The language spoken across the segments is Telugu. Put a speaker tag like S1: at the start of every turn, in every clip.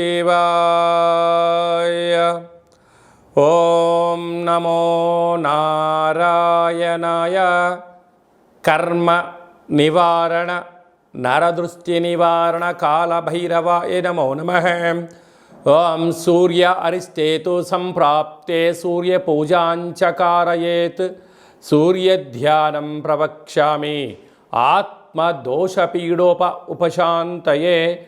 S1: శివాయ ఓం నమో నారాయణాయ కర్మ నివారణ నరదృష్టి నివారణ కాళభైరవాయ నమో నమ ఓం సూర్య అరిష్టేతు సంప్రాప్తే సూర్యపూజాంచకారయేత్ సూర్యధ్యానం ప్రవక్ష్యామి ఆత్మదోషపీడోప ఉపశాంతయే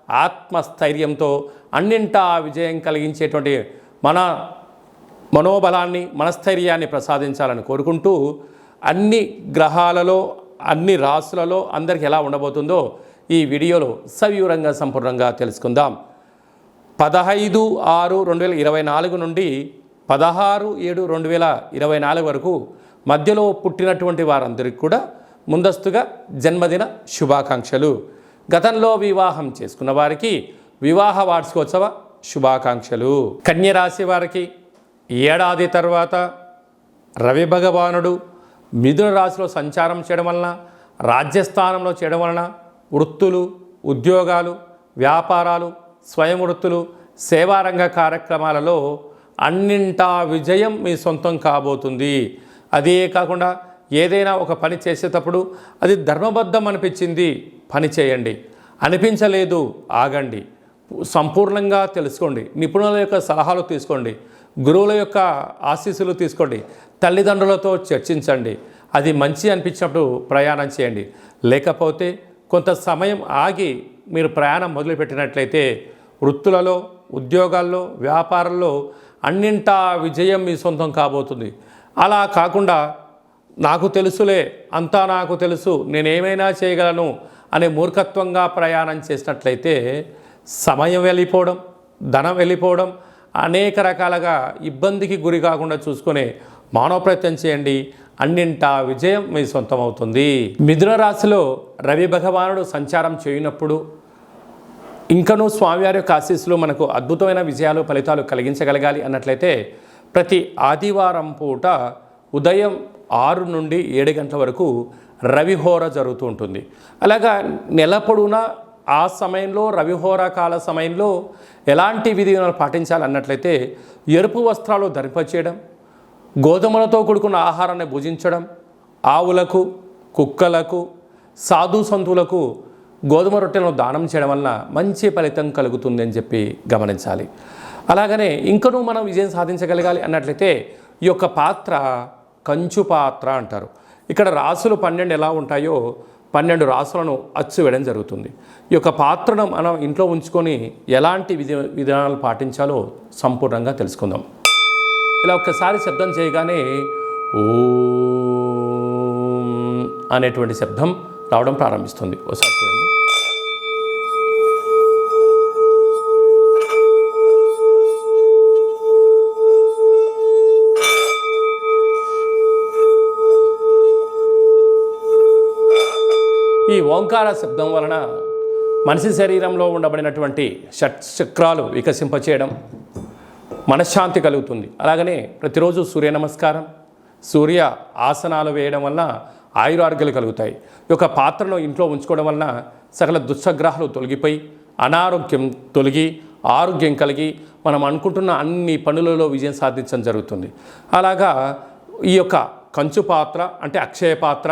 S1: ఆత్మస్థైర్యంతో అన్నింటా విజయం కలిగించేటువంటి మన మనోబలాన్ని మనస్థైర్యాన్ని ప్రసాదించాలని కోరుకుంటూ అన్ని గ్రహాలలో అన్ని రాసులలో అందరికి ఎలా ఉండబోతుందో ఈ వీడియోలో సవివరంగా సంపూర్ణంగా తెలుసుకుందాం. పదహైదు ఆరు రెండు వేల ఇరవై నాలుగు నుండి పదహారు ఏడు రెండు వేల ఇరవై నాలుగు వరకు మధ్యలో పుట్టినటువంటి వారందరికీ కూడా ముందస్తుగా జన్మదిన శుభాకాంక్షలు. గతంలో వివాహం చేసుకున్న వారికి వివాహ వార్షికోత్సవ శుభాకాంక్షలు. కన్యరాశి వారికి ఏడాది తర్వాత రవి భగవానుడు మిథున రాశిలో సంచారం చేయడం వలన రాజ్యస్థానంలో చేయడం వలన వృత్తులు ఉద్యోగాలు వ్యాపారాలు స్వయం వృత్తులు సేవారంగ కార్యక్రమాలలో అన్నింటా విజయం మీ సొంతం కాబోతుంది. అదే కాకుండా ఏదైనా ఒక పని చేసేటప్పుడు అది ధర్మబద్ధం అనిపించింది పని చేయండి. అనిపించలేదు ఆగండి. సంపూర్ణంగా తెలుసుకోండి. నిపుణుల యొక్క సలహాలు తీసుకోండి. గురువుల యొక్క ఆశీస్సులు తీసుకోండి. తల్లిదండ్రులతో చర్చించండి. అది మంచి అనిపించినప్పుడు ప్రయాణం చేయండి. లేకపోతే కొంత సమయం ఆగి మీరు ప్రయాణం మొదలుపెట్టినట్లయితే వృత్తులలో ఉద్యోగాల్లో వ్యాపారంలో అన్నింటా విజయం మీ సొంతం కాబోతుంది. అలా కాకుండా నాకు తెలుసులే అంతా నాకు తెలుసు నేనేమైనా చేయగలను అనే మూర్ఖత్వంగా ప్రయాణం చేసినట్లయితే సమయం వెళ్ళిపోవడం ధనం వెళ్ళిపోవడం అనేక రకాలుగా ఇబ్బందికి గురి కాకుండా చూసుకునే మానవ ప్రయత్నం చేయండి. అన్నింటా విజయం మీ సొంతం అవుతుంది మిథున రాశిలో రవి భగవానుడు సంచారం చేయనప్పుడు ఇంకనూ స్వామివారి యొక్క ఆశీస్సులు మనకు అద్భుతమైన విజయాలు ఫలితాలు కలిగించగలగాలి అన్నట్లయితే ప్రతి ఆదివారం పూట ఉదయం ఆరు నుండి ఏడు గంటల వరకు రవిహోర జరుగుతూ ఉంటుంది. అలాగా నెల పొడవునా ఆ సమయంలో రవిహోర కాల సమయంలో ఎలాంటి విధిలను పాటించాలి అన్నట్లయితే ఎరుపు వస్త్రాలు ధరింపచేయడం గోధుమలతో కూడుకున్న ఆహారాన్ని భుజించడం ఆవులకు కుక్కలకు సాధు సంతులకు గోధుమ రొట్టెలను దానం చేయడం వలన మంచి ఫలితం కలుగుతుంది అని చెప్పి గమనించాలి. అలాగనే ఇంకనూ మనం విజయం సాధించగలగాలి అన్నట్లయితే ఈ యొక్క పాత్ర కంచు పాత్ర అంటారు. ఇక్కడ రాసులు పన్నెండు ఎలా ఉంటాయో పన్నెండు రాసులను అచ్చు వేయడం జరుగుతుంది. ఈ యొక్క పాత్రను మనం ఇంట్లో ఉంచుకొని ఎలాంటి విధి విధానాలు పాటించాలో సంపూర్ణంగా తెలుసుకుందాం. ఇలా ఒక్కసారి శబ్దం చేయగానే ఓ అనేటువంటి శబ్దం రావడం ప్రారంభిస్తుంది. ఒకసారి ఈ ఓంకార శబ్దం వలన మనిషి శరీరంలో ఉండబడినటువంటి షట్ చక్రాలు వికసింపచేయడం మనశ్శాంతి కలుగుతుంది. అలాగనే ప్రతిరోజు సూర్య నమస్కారం సూర్య ఆసనాలు వేయడం వలన ఆయురారోగ్యాలు కలుగుతాయి. ఈ యొక్క పాత్రను ఇంట్లో ఉంచుకోవడం వలన సకల దుస్సగ్రహాలు తొలగిపోయి అనారోగ్యం తొలగి ఆరోగ్యం కలిగి మనం అనుకుంటున్న అన్ని పనులలో విజయం సాధించడం జరుగుతుంది. అలాగా ఈ యొక్క కంచు పాత్ర అంటే అక్షయ పాత్ర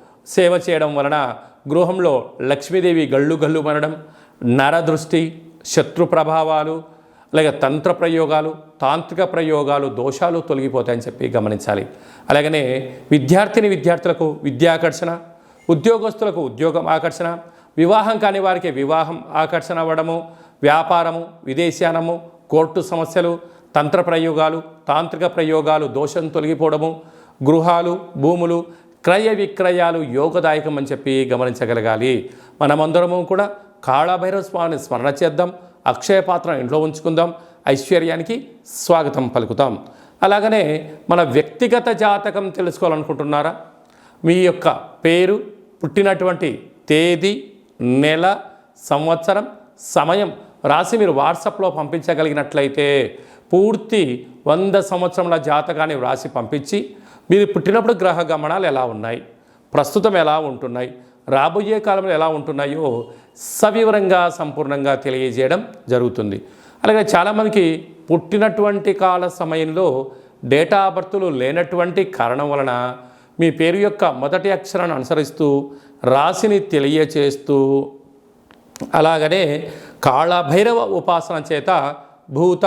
S1: సేవ చేయడం వలన గృహంలో లక్ష్మీదేవి గళ్ళు గళ్ళు మనడం నరదృష్టి శత్రు ప్రభావాలు అలాగే తంత్ర ప్రయోగాలు తాంత్రిక ప్రయోగాలు దోషాలు తొలగిపోతాయని చెప్పి గమనించాలి. అలాగనే విద్యార్థిని విద్యార్థులకు విద్యాకర్షణ ఉద్యోగస్తులకు ఉద్యోగం ఆకర్షణ వివాహం కాని వారికి వివాహం ఆకర్షణ అవ్వడము వ్యాపారము విదేశానము కోర్టు సమస్యలు తంత్ర ప్రయోగాలు తాంత్రిక ప్రయోగాలు దోషం తొలగిపోవడము గృహాలు భూములు క్రయ విక్రయాలు యోగదాయకం అని చెప్పి గమనించగలగాలి. మనమందరము కూడా కాళభైరవ స్వామిని స్మరణ చేద్దాం. అక్షయ పాత్ర ఇంట్లో ఉంచుకుందాం. ఐశ్వర్యానికి స్వాగతం పలుకుతాం. అలాగనే మన వ్యక్తిగత జాతకం తెలుసుకోవాలనుకుంటున్నారా? మీ యొక్క పేరు పుట్టినటువంటి తేదీ నెల సంవత్సరం సమయం రాసి మీరు వాట్సాప్లో పంపించగలిగినట్లయితే పూర్తి వంద సంవత్సరముల జాతకాన్ని వ్రాసి పంపించి మీరు పుట్టినప్పుడు గ్రహ గమనాలు ఎలా ఉన్నాయి? ప్రస్తుతం ఎలా ఉంటున్నాయి? రాబోయే కాలంలో ఎలా ఉంటున్నాయో సవివరంగా సంపూర్ణంగా తెలియజేయడం జరుగుతుంది. అలాగే చాలామందికి పుట్టినటువంటి కాల సమయంలో డేటా ఆఫ్ బర్త్లు లేనటువంటి కారణం వలన మీ పేరు యొక్క మొదటి అక్షరాన్ని అనుసరిస్తూ రాశిని తెలియచేస్తూ అలాగనే కాళభైరవ ఉపాసన చేత భూత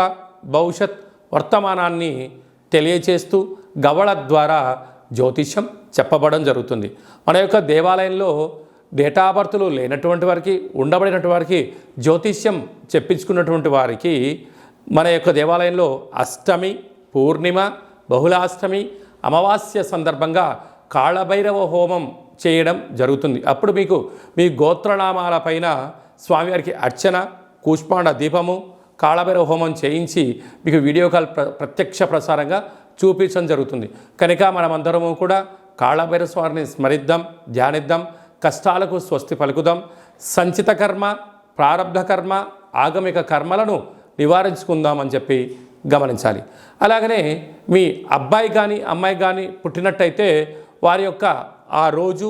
S1: భవిష్యత్ వర్తమానాన్ని తెలియచేస్తూ గవళ ద్వారా జ్యోతిష్యం చెప్పబడడం జరుగుతుంది. మన యొక్క దేవాలయంలో డేటా బర్త్లు లేనటువంటి వారికి ఉండబడినటువంటి వారికి జ్యోతిష్యం చెప్పించుకున్నటువంటి వారికి మన యొక్క దేవాలయంలో అష్టమి పూర్ణిమ బహుళాష్టమి అమావాస్య సందర్భంగా కాళభైరవ హోమం చేయడం జరుగుతుంది. అప్పుడు మీకు మీ గోత్రనామాల పైన స్వామివారికి అర్చన కూష్మాండ దీపము కాళభైరవ హోమం చేయించి మీకు వీడియో కాల్ ప్ర ప్రత్యక్ష ప్రసారంగా చూపించడం జరుగుతుంది. కనుక మనమందరము కూడా కాళభైరవ స్వామిని స్మరిద్దాం ధ్యానిద్దాం కష్టాలకు స్వస్తి పలుకుదాం. సంచిత కర్మ ప్రారంభ కర్మ ఆగమిక కర్మలను నివారించుకుందామని చెప్పి గమనించాలి. అలాగనే మీ అబ్బాయి కానీ అమ్మాయి కానీ పుట్టినట్టయితే వారి యొక్క ఆ రోజు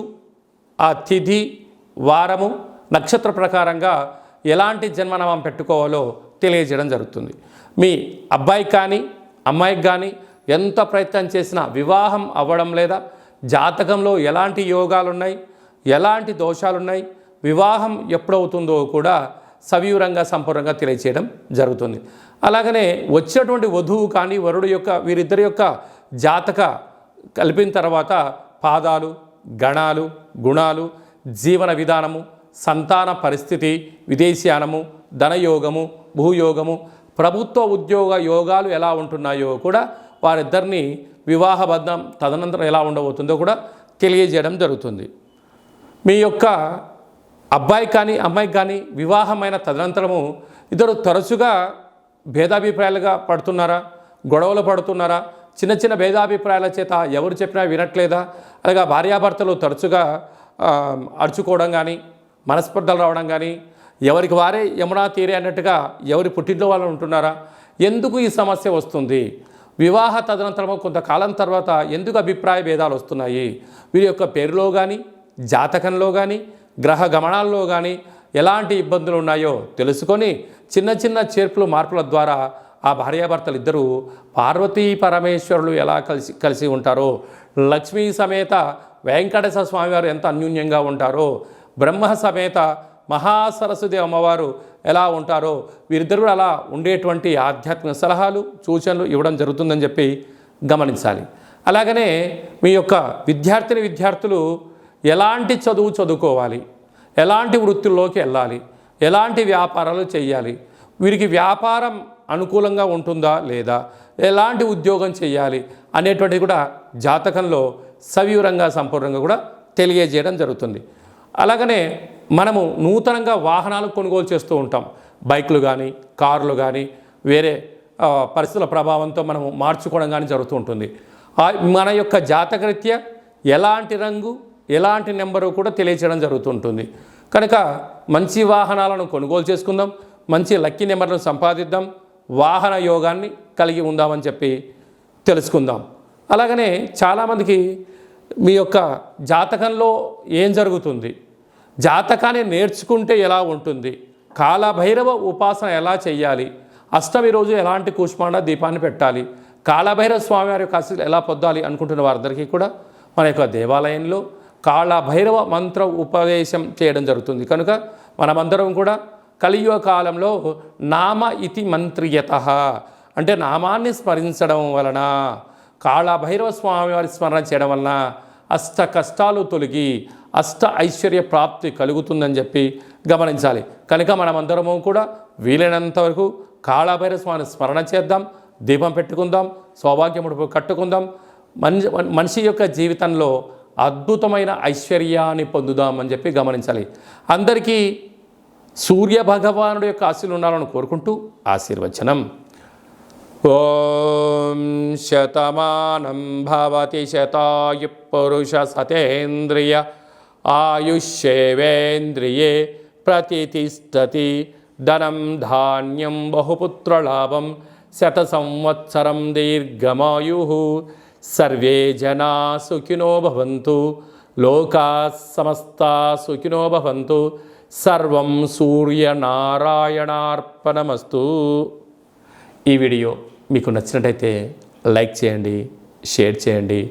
S1: ఆ తిథి వారము నక్షత్ర ప్రకారంగా ఎలాంటి జన్మనామం పెట్టుకోవాలో తెలియజేయడం జరుగుతుంది. మీ అబ్బాయికి కానీ అమ్మాయికి కానీ ఎంత ప్రయత్నం చేసినా వివాహం అవ్వడం లేదా జాతకంలో ఎలాంటి యోగాలు ఉన్నాయి ఎలాంటి దోషాలున్నాయి వివాహం ఎప్పుడవుతుందో కూడా సవివరంగా సంపూర్ణంగా తెలియచేయడం జరుగుతుంది. అలాగనే వచ్చినటువంటి వధువు కానీ వరుడు యొక్క వీరిద్దరి యొక్క జాతక కలిపిన తర్వాత పాదాలు గణాలు గుణాలు జీవన విధానము సంతాన పరిస్థితి విదేశీయానము ధనయోగము భూయోగము ప్రభుత్వ ఉద్యోగ యోగాలు ఎలా ఉంటున్నాయో కూడా వారిద్దరిని వివాహబద్ధం తదనంతరం ఎలా ఉండబోతుందో కూడా తెలియజేయడం జరుగుతుంది. మీ యొక్క అబ్బాయి కానీ అమ్మాయికి కానీ వివాహమైన తదనంతరము ఇద్దరు తరచుగా భేదాభిప్రాయాలుగా పడుతున్నారా? గొడవలు పడుతున్నారా? చిన్న చిన్న భేదాభిప్రాయాల చేత ఎవరు చెప్పినా వినట్లేదా? అలాగా భార్యాభర్తలు తరచుగా అడుచుకోవడం అరుచుకోవడం కానీ మనస్పర్ధలు రావడం కానీ ఎవరికి వారే యమునా తీరే అన్నట్టుగా ఎవరి పుట్టింట్లో వాళ్ళు ఉంటున్నారా? ఎందుకు ఈ సమస్య వస్తుంది? వివాహ తదనంతరము కొంతకాలం తర్వాత ఎందుకు అభిప్రాయ భేదాలు వస్తున్నాయి? వీరి యొక్క పేరులో కానీ జాతకంలో కానీ గ్రహ గమనాల్లో కానీ ఎలాంటి ఇబ్బందులు ఉన్నాయో తెలుసుకొని చిన్న చిన్న చేర్పులు మార్పుల ద్వారా ఆ భార్యాభర్తలు ఇద్దరూ పార్వతీ పరమేశ్వరులు ఎలా కలిసి కలిసి ఉంటారో లక్ష్మీ సమేత వెంకటేశ్వర స్వామివారు ఎంత అన్యూన్యంగా ఉంటారో బ్రహ్మ సమేత మహాసరస్వతి అమ్మవారు ఎలా ఉంటారో వీరిద్దరు కూడా అలా ఉండేటువంటి ఆధ్యాత్మిక సలహాలు సూచనలు ఇవ్వడం జరుగుతుందని చెప్పి గమనించాలి. అలాగనే మీ యొక్క విద్యార్థిని విద్యార్థులు ఎలాంటి చదువు చదువుకోవాలి? ఎలాంటి వృత్తుల్లోకి వెళ్ళాలి? ఎలాంటి వ్యాపారాలు చేయాలి? వీరికి వ్యాపారం అనుకూలంగా ఉంటుందా లేదా? ఎలాంటి ఉద్యోగం చేయాలి? అనేటువంటిది కూడా జాతకంలో సవివరంగా సంపూర్ణంగా కూడా తెలియజేయడం జరుగుతుంది. అలాగనే మనము నూతనంగా వాహనాలు కొనుగోలు చేస్తూ ఉంటాం. బైకులు కానీ కార్లు కానీ వేరే పరిస్థితుల ప్రభావంతో మనము మార్చుకోవడం కానీ జరుగుతూ ఉంటుంది. ఆ, మన యొక్క జాతకరీత్యా ఎలాంటి రంగు ఎలాంటి నెంబరు కూడా తెలియచేయడం జరుగుతుంటుంది కనుక మంచి వాహనాలను కొనుగోలు చేసుకుందాం. మంచి లక్కీ నెంబర్లను సంపాదిద్దాం. వాహన యోగాన్ని కలిగి ఉందామని చెప్పి తెలుసుకుందాం. అలాగనే చాలామందికి మీ యొక్క జాతకంలో ఏం జరుగుతుంది? జాతకాన్ని నేర్చుకుంటే ఎలా ఉంటుంది? కాలభైరవ ఉపాసన ఎలా చేయాలి అష్టమి రోజు ఎలాంటి కూష్మాండ దీపాన్ని పెట్టాలి? కాళభైరవ స్వామివారి యొక్క ఆశీస్సులు ఎలా పొందాలి అనుకుంటున్న వారందరికీ కూడా మన యొక్క దేవాలయంలో కాళభైరవ మంత్ర ఉపదేశం చేయడం జరుగుతుంది. కనుక మనమందరం కూడా కలియుగ కాలంలో నామ ఇతి మంత్రియత. అంటే నామాన్ని స్మరించడం వలన కాళభైరవ స్వామివారి స్మరణ చేయడం వలన అష్ట కష్టాలు తొలగి అష్ట ఐశ్వర్య ప్రాప్తి కలుగుతుందని చెప్పి గమనించాలి. కనుక మనమందరము కూడా వీలైనంత వరకు స్వామిని స్మరణ చేద్దాం దీపం పెట్టుకుందాం సౌభాగ్యముడు కట్టుకుందాం. మనిషి మనిషి యొక్క జీవితంలో అద్భుతమైన ఐశ్వర్యాన్ని పొందుదామని చెప్పి గమనించాలి. అందరికీ సూర్య భగవానుడు యొక్క ఆశీలు ఉండాలని కోరుకుంటూ ఆశీర్వచనం. ఓం శతమానం భవతి శతాయు పురుష సతేంద్రియ ఆయుష్యేవేంద్రియే ప్రతిష్టతి ధనం ధాన్యం బహుపుత్రలాభం శత సంవత్సరం దీర్ఘమాయు. సర్వే జనా సుఖినో భవంతు. లోకా సమస్తా సుఖినో భవంతు. సర్వం సూర్యనారాయణార్పణమస్తు. ఈ వీడియో మీకు నచ్చినట్టయితే లైక్ చేయండి షేర్ చేయండి.